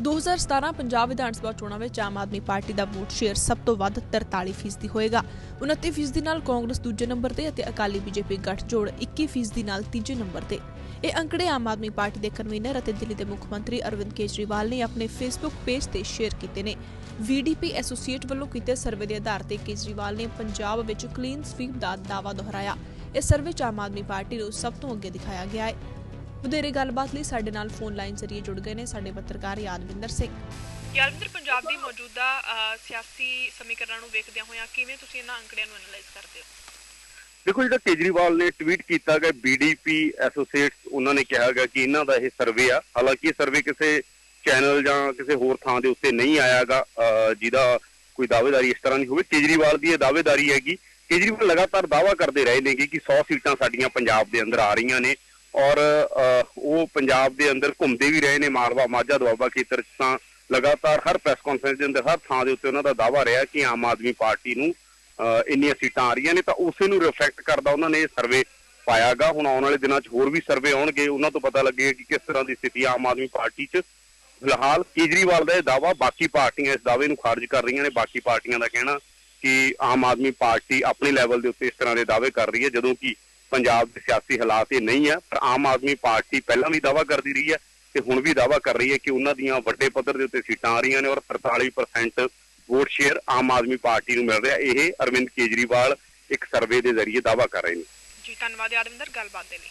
2017 ਪੰਜਾਬ ਵਿਧਾਨ ਸਭਾ ਚੋਣਾਂ ਵਿੱਚ ਆਮ ਆਦਮੀ ਪਾਰਟੀ ਦਾ ਵੋਟ ਸ਼ੇਅਰ ਸਭ ਤੋਂ ਵੱਧ 43% ਹੋਏਗਾ। 29% ਨਾਲ ਕਾਂਗਰਸ ਦੂਜੇ ਨੰਬਰ ਤੇ ਅਤੇ ਅਕਾਲੀ ਬੀਜੇਪੀ ਗੱਠਜੋੜ 21% ਨਾਲ ਤੀਜੇ ਨੰਬਰ ਤੇ। ਇਹ ਅੰਕੜੇ ਆਮ ਆਦਮੀ ਪਾਰਟੀ ਦੇ ਕਨਵੀਨਰ ਅਤੇ ਦਿੱਲੀ ਦੇ ਮੁੱਖ ਮੰਤਰੀ ਅਰਵਿੰਦ ਕੇਜਰੀਵਾਲ ਨੇ ਆਪਣੇ ਫੇਸਬੁੱਕ ਪੇਜ ਤੇ ਸ਼ੇਅਰ ਕੀਤੇ ਨੇ। ਵੀਡੀਪੀ ਐਸੋਸੀਏਟ ਵੱਲੋਂ ਕੀਤੇ ਸਰਵੇ ਦੇ ਆਧਾਰ ਤੇ ਕੇਜਰੀਵਾਲ ਨੇ ਪੰਜਾਬ ਵਿੱਚ ਕਲੀਨ ਸਵੀਪ ਦਾ ਦਾਅਵਾ ਦੁਹਰਾਇਆ। ਇਸ ਸਰਵੇ 'ਚ ਆਮ ਆਦਮੀ ਪਾਰਟੀ ਨੂੰ ਸਭ ਤੋਂ ਅੱਗੇ ਦਿਖਾਇਆ ਗਿਆ ਹੈ। ਵਧੇਰੇ ਗੱਲਬਾਤ ਲਈ ਸਾਡੇ ਨਾਲ ਫੋਨ ਲਾਈਨ ਜ਼ਰੀਏ ਜੁੜ ਗਏ ਨੇ ਸਾਡੇ ਪੱਤਰਕਾਰ ਯਾਦਵਿੰਦਰ ਸਿੰਘ। ਯਾਦਵਿੰਦਰ ਪੰਜਾਬ ਦੀ ਮੌਜੂਦਾ ਸਿਆਸੀ ਸਮੀਕਰਨਾਂ ਨੂੰ ਵੇਖਦਿਆਂ ਹੋਇਆਂ ਕਿਵੇਂ ਤੁਸੀਂ ਇਹਨਾਂ ਅੰਕੜਿਆਂ ਨੂੰ ਐਨਾਲਾਈਜ਼ ਕਰਦੇ ਹੋ? ਦੇਖੋ ਜਿਹੜਾ ਕੇਜਰੀਵਾਲ ਨੇ ਟਵੀਟ ਕੀਤਾ ਗਿਆ ਬੀਡੀਪੀ ਐਸੋਸੀਏਟਸ ਉਹਨਾਂ ਨੇ ਕਿਹਾ ਗਿਆ ਕਿ ਇਹਨਾਂ ਦਾ ਇਹ ਸਰਵੇ ਆ। ਹਾਲਾਂਕਿ ਇਹ ਸਰਵੇ ਕਿਸੇ ਚੈਨਲ ਜਾਂ ਕਿਸੇ ਹੋਰ ਥਾਂ ਦੇ ਉੱਤੇ ਨਹੀਂ ਆਇਆਗਾ ਜਿਹਦਾ ਕੋਈ ਦਾਅਵੇਦਾਰੀ ਇਸ ਤਰ੍ਹਾਂ ਦੀ ਹੋਵੇ। ਕੇਜਰੀਵਾਲ ਦੀ ਇਹ ਦਾਅਵੇਦਾਰੀ ਹੈਗੀ ਕੇਜਰੀਵਾਲ ਲਗਾਤਾਰ ਦਾਅਵਾ ਕਰਦੇ ਰਹੇ ਨੇਗੇ ਕਿ 100 ਸੀਟਾਂ ਸਾਡੀਆਂ ਪੰਜਾਬ ਦੇ ਅੰਦਰ ਆ ਰਹੀਆਂ ਨੇ। ਔਰ ਅ, ਉਹ ਪੰਜਾਬ ਦੇ ਅੰਦਰ ਘੁੰਮਦੇ ਵੀ ਰਹੇ ਨੇ ਮਾਲਵਾ ਮਾਝਾ ਦੁਆਬਾ ਖੇਤਰ 'ਚ ਤਾਂ ਲਗਾਤਾਰ ਹਰ ਪ੍ਰੈਸ ਕਾਨਫਰੰਸ ਦੇ ਅੰਦਰ ਹਰ ਥਾਂ ਦੇ ਉੱਤੇ ਉਹਨਾਂ ਦਾ ਦਾਅਵਾ ਰਿਹਾ ਕਿ ਆਮ ਆਦਮੀ ਪਾਰਟੀ ਨੂੰ ਅ, ਇੰਨੀਆਂ ਸੀਟਾਂ ਆ ਰਹੀਆਂ ਨੇ ਤਾਂ ਉਸੇ ਨੂੰ ਰਿਫਲੈਕਟ ਕਰਦਾ ਉਹਨਾਂ ਨੇ ਇਹ ਸਰਵੇ ਪਾਇਆਗਾ। ਹੁਣ ਆਉਣ ਵਾਲੇ ਦਿਨਾਂ 'ਚ ਹੋਰ ਵੀ ਸਰਵੇ ਆਉਣਗੇ ਉਹਨਾਂ ਤੋਂ ਪਤਾ ਲੱਗੇਗਾ ਕਿ ਕਿਸ ਤਰ੍ਹਾਂ ਦੀ ਸਥਿਤੀ ਆਮ ਆਦਮੀ ਪਾਰਟੀ 'ਚ। ਫਿਲਹਾਲ ਕੇਜਰੀਵਾਲ ਦਾ ਇਹ ਦਾਅਵਾ ਬਾਕੀ ਪਾਰਟੀਆਂ ਇਸ ਦਾਅਵੇ ਨੂੰ ਖਾਰਜ ਕਰ ਰਹੀਆਂ ਨੇ। ਬਾਕੀ ਪਾਰਟੀਆਂ ਦਾ ਕਹਿਣਾ ਕਿ ਆਮ ਆਦਮੀ ਪਾਰਟੀ ਆਪਣੇ ਲੈਵਲ ਦੇ ਉੱਤੇ ਇਸ ਤਰ੍ਹਾਂ ਦੇ ਦਾਅਵੇ ਕਰ ਰਹੀ ਹੈ ਜਦੋਂ ਕਿ ਪੰਜਾਬ ਦੇ ਸਿਆਸੀ ਹਾਲਾਤ ਇਹ ਨਹੀਂ ਹੈ ਪਰ ਆਮ ਆਦਮੀ ਪਾਰਟੀ ਪਹਿਲਾਂ ਵੀ ਦਾਅਵਾ ਕਰਦੀ ਰਹੀ ਹੈ ਤੇ ਹੁਣ ਵੀ ਦਾਅਵਾ ਕਰ ਰਹੀ ਹੈ ਕਿ ਉਹਨਾਂ ਦੀਆਂ ਵੱਡੇ ਪੱਧਰ ਦੇ ਉੱਤੇ ਸੀਟਾਂ ਆ ਰਹੀਆਂ ਨੇ ਔਰ 43% vote share Aam Aadmi party ਨੂੰ ਮਿਲ ਰਿਹਾ। ਇਹ ਅਰਵਿੰਦ ਕੇਜਰੀਵਾਲ ਇੱਕ ਸਰਵੇ ਦੇ ਜ਼ਰੀਏ ਦਾਅਵਾ ਕਰ ਰਹੇ ਨੇ। ਜੀ, ਧੰਨਵਾਦ ਯਾਦਵਿੰਦਰ, ਗੱਲਬਾਤ ਦੇ ਲਈ।